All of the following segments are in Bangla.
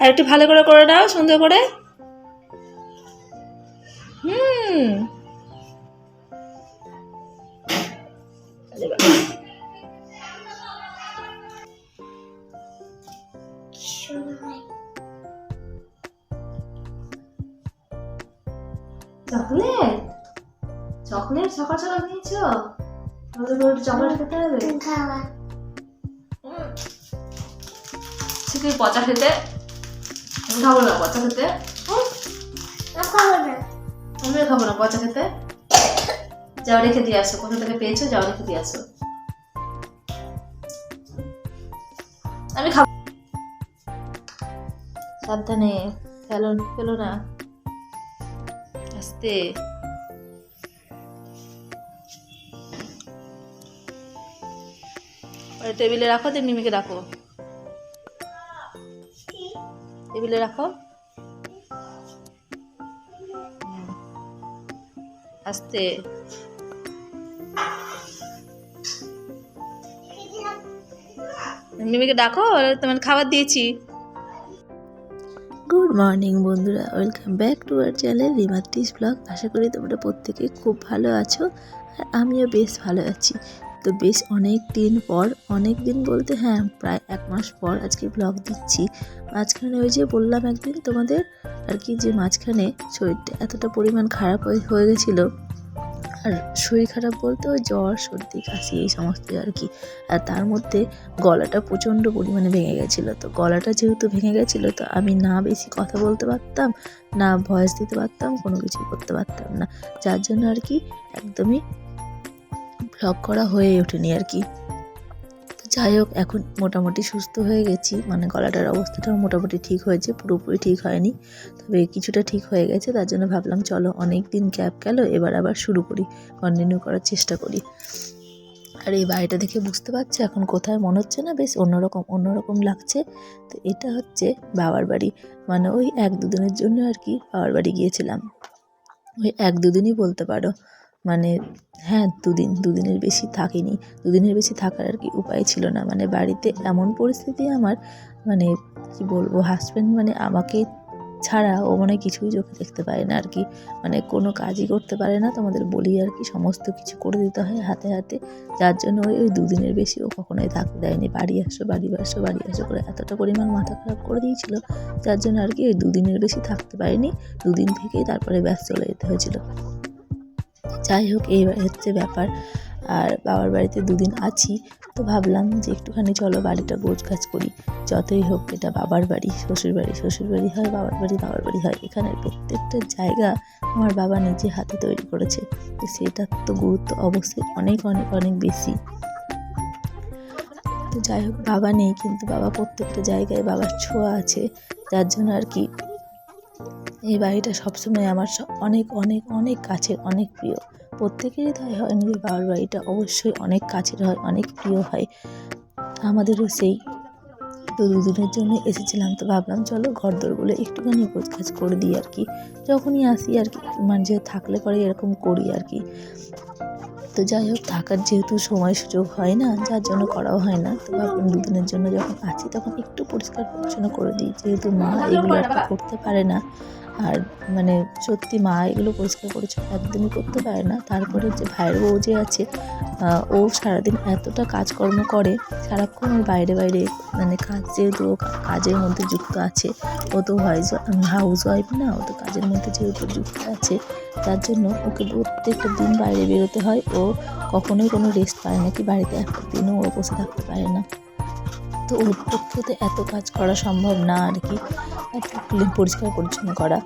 আর একটু ভালো করে করে দাও সুন্দর করে। হুম। চকলেট? চকলেট সকাল সকাল নিয়েছো? চকলেট খেতে হবে। শুধু পচা খেতে আমি খাব না পচা খেতে আমিও খাব না পচা খেতে যাও রেখে দিয়ে আসো। কোথা থেকে পেয়েছ? যাও রেখে দিয়ে আসো। আমি খাব। সাবধানে ফেলো ফেলো না। আস্তে। টেবিলে রাখো দিয়ে মিমিকে রাখো টেবিলে রাখো। আস্তে। মিমিকে ডাকো তোমার খাবার দিয়েছি। গুড মর্নিং বন্ধুরা, welcome back to our channel রিমাত্রিস blog. আশা করি তোমরা প্রত্যেকে খুব ভালো আছো, আর আমিও বেশ ভালো আছি। তো বেশ অনেক দিন পর, অনেক দিন বলতে হ্যাঁ প্রায় এক মাস পর আজকে ব্লগ দিচ্ছি। মাঝখানে ওই যে বললাম একদিন তোমাদের আর কি যে মাঝখানে শরীরটা এতটা পরিমাণ খারাপ হয়ে গেছিল। আর শরীর খারাপ বলতে ওই জ্বর, সর্দি, কাশি এই সমস্ত আর কি। আর তার মধ্যে গলাটা প্রচণ্ড পরিমাণে ভেঙে গেছিল। তো গলাটা যেহেতু ভেঙে গেছিল, তো আমি না বেশি কথা বলতে পারতাম, না ভয়েস দিতে পারতাম, কোনো কিছু করতে পারতাম না। যার জন্য আর কি একদমই ব্লগ করা হয়ে ওঠেনি আর কি। যাই হোক, এখন মোটামুটি সুস্থ হয়ে গেছি। মানে গলাটার অবস্থাটাও মোটামুটি ঠিক হয়েছে, পুরোপুরি ঠিক হয়নি। তবে কিছুটা ঠিক হয়ে গেছে, তার জন্য ভাবলাম চলো অনেক দিন গ্যাপ গেল, এবার আবার শুরু করি কন্টিনিউ করার চেষ্টা করি। আর এই বাড়িটা দেখে বুঝতে পারছ, এখন কোথায় মনে হচ্ছে না, বেশ অন্যরকম অন্যরকম লাগছে। তো এটা হচ্ছে বাবার বাড়ি। মানে ওই এক দুদিনের জন্য আর কি বাবার বাড়ি গিয়েছিলাম। ওই এক দুদিনই বলতে পারো। মানে হ্যাঁ দুদিন, দুদিনের বেশি থাকিনি। দুদিনের বেশি থাকার আর কি উপায় ছিল না। মানে বাড়িতে এমন পরিস্থিতি আমার মানে কি বলব হাজব্যান্ড মানে আমাকে ছাড়া ও মনে কিছুই চোখে দেখতে পারে না আর কি। মানে কোনো কাজই করতে পারে না। তোমাদের বলি আর কি সমস্ত কিছু করে দিতে হয় হাতে হাতে। যার জন্য ওই ওই দুদিনের বেশি ও কখনোই থাকতে দেয়নি। বাড়ি আসো বাড়ি আসো বাড়ি আসো করে এতটা পরিমাণ মাথা খারাপ করে দিয়েছিল। যার জন্য আর কি ওই দুদিনের বেশি থাকতে পারিনি। দুদিন থেকেই তারপরে ব্যাস চলে যেতে হয়েছিল। যাই হোক, এই হচ্ছে ব্যাপার। আর বাবার বাড়িতে দুদিন আছি, তো ভাবলাম যে একটুখানি চলো বাড়িটা গোছ কাজ করি। যতই হোক, এটা বাবার বাড়ি, শ্বশুর বাড়ি। শ্বশুর বাড়ি হয়, বাবার বাড়ি বাবার বাড়ি হয়। এখানে প্রত্যেকটা জায়গা আমার বাবা নিজে হাতে তৈরি করেছে। তো সেটার তো গুরুত্ব অবশ্যই অনেক অনেক অনেক বেশি। তো যাই হোক, বাবা নেই, কিন্তু বাবা প্রত্যেকটা জায়গায় বাবার ছোঁয়া আছে। যার জন্য আর কি এই বাড়িটা সবসময় আমার অনেক অনেক অনেক কাছের, অনেক প্রিয়। প্রত্যেকেরই তাই হয় নিজের বাবার বাড়িটা অবশ্যই অনেক কাছের হয়, অনেক প্রিয় হয়। আমাদেরও সেই তো দুদিনের জন্য এসেছিলাম, তো ভাবলাম চলো ঘর দোরগুলো একটুখানি কাজ করে দিই আর কি। যখনই আসি আর কি মানে যে থাকলে পরে এরকম করি আর কি। তো যাই হোক, থাকার যেহেতু সময় সুযোগ হয় না, যার জন্য করাও হয় না, তো ভাবলাম দুদিনের জন্য যখন আছি তখন একটু পরিষ্কার পরিচ্ছন্ন করে দিই। যেহেতু মা এগুলো করতে পারে না আর মানে সত্যি মা এগুলো পরিষ্কার পরিচ্ছন্ন একদমই করতে পারে না। তারপরে যে ভাইয়ের বউ যে আছে ও সারাদিন এতটা কাজকর্ম করে, সারাক্ষণ ওর বাইরে বাইরে মানে কাজ যেহেতু কাজের মধ্যে যুক্ত আছে, ও তো হাউস ওয়াইফ না, ও তো কাজের মধ্যে যেহেতু যুক্ত আছে, তার জন্য ওকে প্রত্যেকটা দিন বাইরে বেরোতে হয়। ও কখনোই কোনো রেস্ট পায় না কি বাড়িতে একটা দিনও ও বসে থাকতে পারে না। তো ওর পক্ষে তো এত কাজ করা সম্ভব না আর কি। পরিষ্কার পরিচ্ছন্ন করা।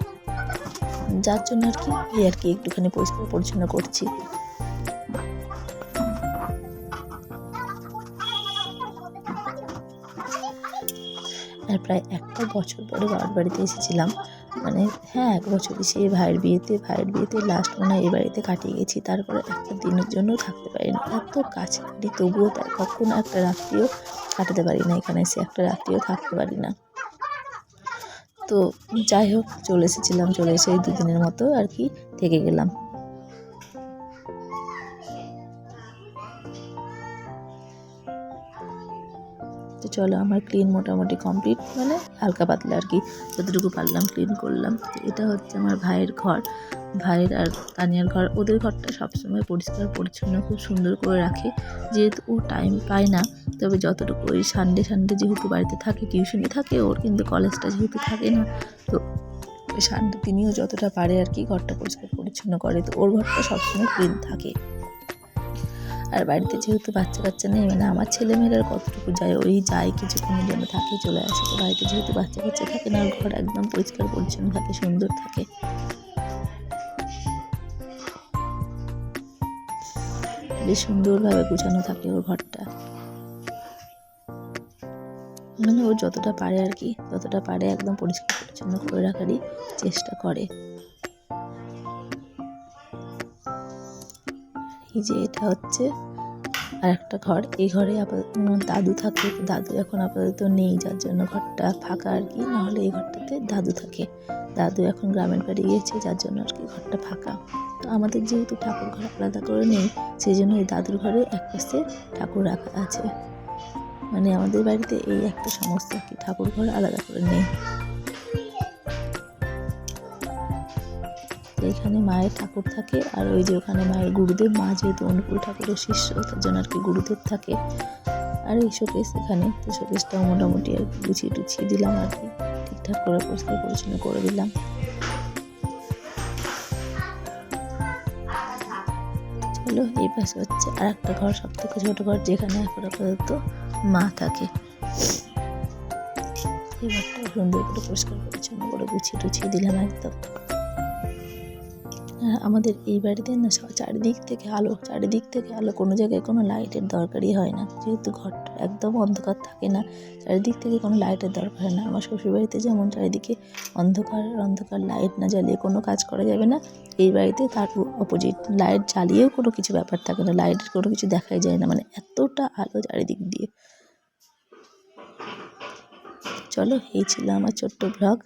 যার জন্য আর কি, এই আর কি একটুখানি পরিষ্কার পরিচ্ছন্ন করছি। আর প্রায় একটা বছর পরে বাবার বাড়িতে এসেছিলাম। মানে হ্যাঁ এক বছরই সেই ভাইয়ের বিয়েতে ভাইয়ের বিয়েতে লাস্ট মনে হয় এই বাড়িতে কাটিয়ে গেছি। তারপরে একটা দিনের জন্য থাকতে পারিনি। এত কাছে তবুও তাই কখনো একটা রাত্রিও কাটাতে পারি না এখানে এসে একটা রাত্রিও থাকতে পারি না। তো যাই হোক চলে এসেছিলাম চলে এসে দুদিনের মতো আর কি থেকে গেলাম। চলো, আমার ক্লিন মোটামুটি কমপ্লিট মানে হালকা পাতলা আর কি, যতটুকু পারলাম ক্লিন করলাম। এটা হচ্ছে আমার ভাইয়ের ঘর। ভাইয়ের আর তানিয়ার ঘর, ওদের ঘরটা সবসময় পরিষ্কার, পরিচ্ছন্ন, খুব সুন্দর করে রাখে। যেহেতু ও টাইম পায় না, তবে যতটুকু ওই সানডে সানডে যেহেতু বাড়িতে থাকে টিউশনি থাকে, ওর কিন্তু কলেজটা যেহেতু থাকে না, তো সানডে তিনিও যতটা পারে আর কি, ঘরটা পরিষ্কার, পরিচ্ছন্ন করে। তো ওর ঘরটা সবসময় ক্লিন থাকে। আর বাড়িতে যেহেতু বাচ্চা কাচ্চা নেই মানে আমার ছেলেমেয়েরা কতটুকু যায়, ওই যায় কিছুক্ষণের জন্য থাকে, চলে আসে। তো বাড়িতে যেহেতু বাচ্চা কাচ্চা থাকে না ঘর একদম পরিষ্কার, পরিচ্ছন্ন থাকে, সুন্দর থাকে। বেশ সুন্দরভাবে গুছানো থাকে ওর ঘরটা। মানে ও যতটা পারে আর কি যতটা পারে একদম পরিষ্কার, পরিচ্ছন্ন করে রাখারই চেষ্টা করে। এই যে এটা হচ্ছে আর একটা ঘর। এই ঘরে আপাতত দাদু থাকে। দাদু এখন আপাতত নেই, যার জন্য ঘরটা ফাঁকা আর কি। নাহলে এই ঘরটাতে দাদু থাকে। দাদু এখন গ্রামের বাড়ি গিয়েছে, যার জন্য আর কি ঘরটা ফাঁকা। তো আমাদের যেহেতু ঠাকুর ঘর আলাদা করে নেই সেই জন্য এই দাদুর ঘরে এক পাশে ঠাকুর রাখা আছে। মানে আমাদের বাড়িতে এই একটা সমস্যা কি ঠাকুর ঘর আলাদা করে নেই। এখানে মায়ের ঠাকুর থাকে আর ওই যে ওখানে মায়ের গুরুদেব, মা যেহেতু অনুকূল ঠাকুরের শিষ্য, তার জন্য আর কি গুরুদেব থাকে। আর এই শোকেস এখানে, তো শোকেসটাও মোটামুটি আর কি গুছিয়ে টুছিয়ে দিলাম আর কি। ঠিকঠাক করে পরিষ্কার পরিচ্ছন্ন করে দিলাম। চলো, এই পাশে হচ্ছে আর একটা ঘর সব থেকে ছোটো ঘর যেখানে এখন আপাতত মা থাকে। এই ঘরটা সুন্দর করে পরিষ্কার পরিচ্ছন্ন করে গুছিয়ে টুছিয়ে দিলাম একদম। আমাদের এই বাড়িতে না চারিদিক থেকে আলো, চারিদিক থেকে আলো, কোনো জায়গায় কোনো লাইটের দরকারই হয় না। যেহেতু ঘরটা একদম অন্ধকার থাকে না, চারিদিক থেকে কোনো লাইটের দরকার হয় না। আমার শ্বশুরবাড়িতে যেমন চারিদিকে অন্ধকার অন্ধকার লাইট না জ্বালিয়ে কোনো কাজ করা যাবে না, এই বাড়িতে তার অপোজিট লাইট জ্বালিয়েও কোনো কিছু ব্যাপার থাকে না লাইটের কোনো কিছু দেখাই যায় না মানে এতটা আলো চারিদিক দিয়ে। চলো, এই ছিল আমার ছোট্ট ব্লগ